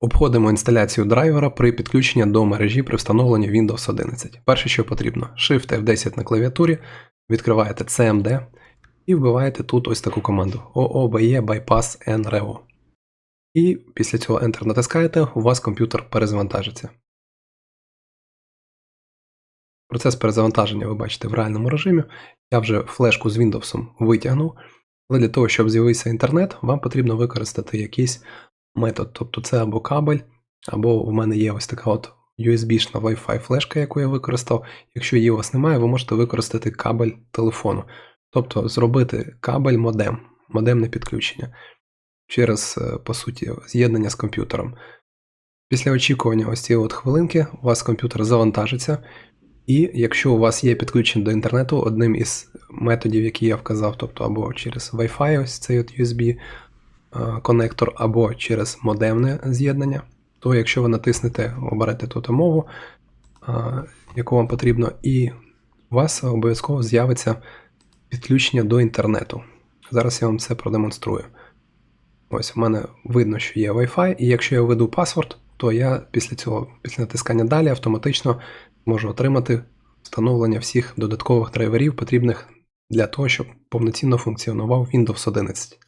Обходимо інсталяцію драйвера при підключенні до мережі при встановленні Windows 11. Перше, що потрібно, Shift F10 на клавіатурі, відкриваєте CMD і вбиваєте тут ось таку команду OOBE Bypass NREO. І після цього Enter натискаєте, у вас комп'ютер перезавантажиться. Процес перезавантаження ви бачите в реальному режимі. Я вже флешку з Windows витягнув, але для того, щоб з'явився інтернет, вам потрібно використати якийсь метод. Тобто це або кабель, або в мене є ось така от USB-шна Wi-Fi флешка, яку я використав. Якщо її у вас немає, ви можете використати кабель телефону. Тобто зробити кабель модем, модемне підключення через, е, по суті, з'єднання з комп'ютером. Після очікування ось цієї от хвилинки у вас комп'ютер завантажиться, і якщо у вас є підключення до інтернету, одним із методів, які я вказав, тобто або через Wi-Fi, ось цей от USB конектор, або через модемне з'єднання, то якщо ви натиснете, оберете тут мову, е, яку вам потрібно, і у вас обов'язково з'явиться підключення до інтернету. Зараз я вам це продемонструю. Ось у мене видно, що є Wi-Fi, і якщо я введу паспорт, то я після цього, після натискання далі, автоматично можу отримати встановлення всіх додаткових драйверів, потрібних для того, щоб повноцінно функціонував Windows 11.